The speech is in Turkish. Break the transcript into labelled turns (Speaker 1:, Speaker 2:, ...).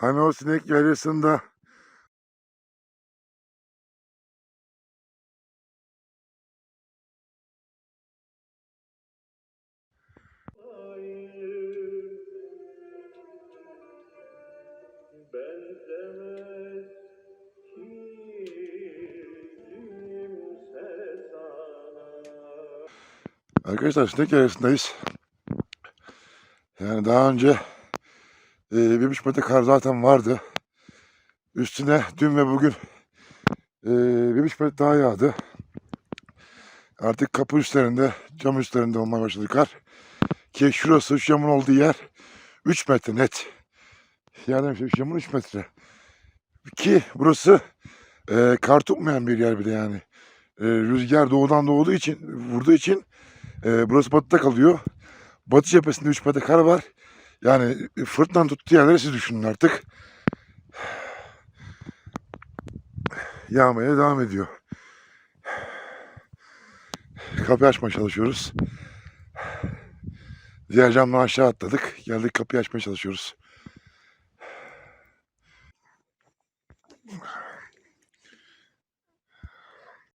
Speaker 1: Hani o sinek yarısında. Arkadaşlar sinek yarısındayız. Yani daha önce e, bir metre kar zaten vardı. Üstüne dün ve bugün e, bir metre daha yağdı. Artık kapı üstlerinde, cam üstlerinde olmaya başladı kar. Ki şurası, şu camın olduğu yer 3 metre net. Yani şu camın 3 metre. Ki burası e, kar tutmayan bir yer bir de yani. E, rüzgar doğudan doğduğu için, vurduğu için e, burası batıda kalıyor. Batı cephesinde 3 metre kar var. Yani e, fırtınadan tuttuğu yerleri siz düşünün artık. Yağmaya devam ediyor. Kapıyı açmaya çalışıyoruz. Diğer camdan aşağı atladık. Geldik kapıyı açmaya çalışıyoruz.